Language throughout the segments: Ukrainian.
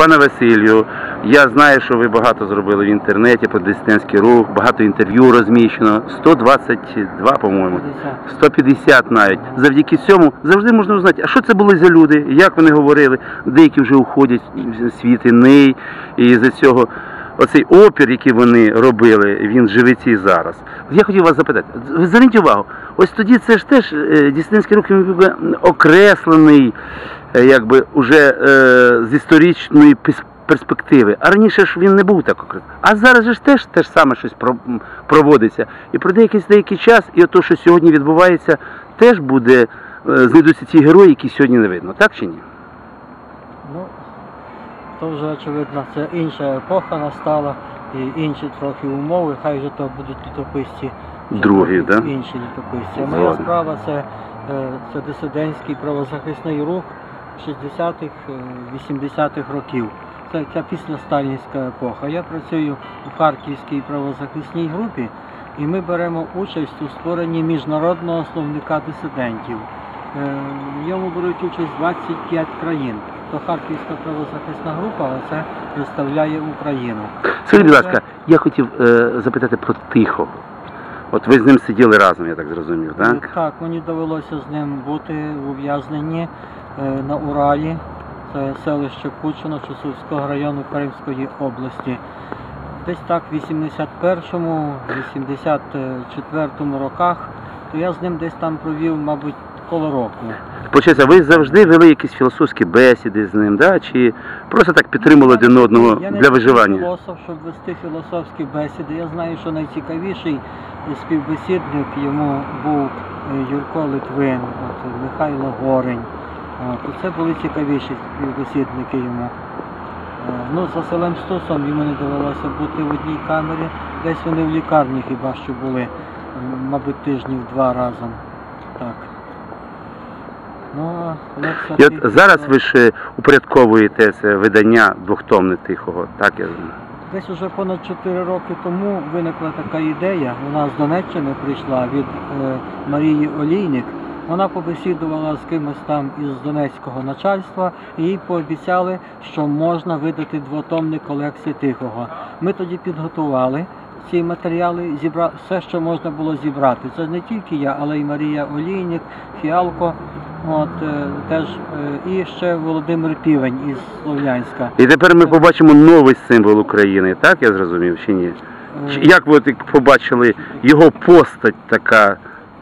Пане Василю, я знаю, що ви багато зробили в інтернеті про дисидентський рух, багато інтерв'ю розміщено. 122, по-моєму. 150 навіть. Завдяки цьому завжди можна узнати, а що це були за люди, як вони говорили. Деякі вже уходять світ іний, і за цього оцей опір, який вони робили, він живеться і зараз. Я хотів вас запитати, зверніть увагу, ось тоді це ж теж е, дисидентський рух він був окреслений, е, якби уже е, з історичної перспективи. А раніше ж він не був так окреслений. А зараз же ж теж те ж саме щось проводиться. І пройде якийсь деякий час, і ото, що сьогодні відбувається, теж буде, е, знайдуться ті герої, які сьогодні не видно, так чи ні? Ну, то вже очевидно, це інша епоха настала і інші трохи умови, хай вже то будуть літописці. Другі, да? Інші літописці. Моя справа це, е, це дисидентський правозахисний рух 60-х, е, 80-х років. Це ця після-сталінська епоха. Я працюю у Харківській правозахисній групі, і ми беремо участь у створенні міжнародного словника дисидентів. Е, В ньому беруть участь 25 країн. То Харківська правозахисна група, а це представляє Україну. Скажіть, будь ласка, я хотів е, запитати про тихого. От ви з ним сиділи разом, я так зрозумів, так? Е, Так, мені довелося з ним бути в ув'язненні е, на Уралі. Це селище Кучино Чусовського району Кримської області. Десь так в 81-му, 84-му роках, то я з ним десь там провів, мабуть, коло року. Получається, ви завжди вели якісь філософські бесіди з ним, да? чи просто так підтримували один одного Я не для виживання? філософ, щоб вести філософські бесіди. Я знаю, що найцікавіший співбесідник йому був е, Юрко Литвин, от, Михайло Горень. Це були цікавіші співбесідники йому. Е, Ну, за селем Стусом йому не довелося бути в одній камері. Десь вони в лікарні хіба що були, мабуть, тижнів два разом. Так. Ну, Олекса І от зараз ви ж е, упорядковуєте це видання двохтомне тихого, так я знаю. Десь уже понад 4 роки тому виникла така ідея. Вона з Донеччини прийшла від е, Марії Олійник. Вона побесідувала з кимось там із донецького начальства і їй пообіцяли, що можна видати двотомник колекції тихого. Ми тоді підготували ці матеріали, зібра все, що можна було зібрати. Це не тільки я, але й Марія Олійник, Фіалко, от е, теж е, і ще Володимир Півень із Слов'янська. І тепер ми побачимо новий символ України, так я зрозумів чи ні? Е, Як ви побачили його постать така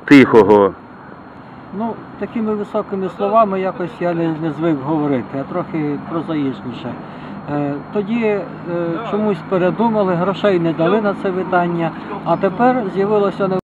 тихого? Ну, такими високими словами якось я не, не звик говорити, а трохи прозаїчніше. Е, тоді е, чомусь передумали, грошей не дали на це видання, а тепер з'явилося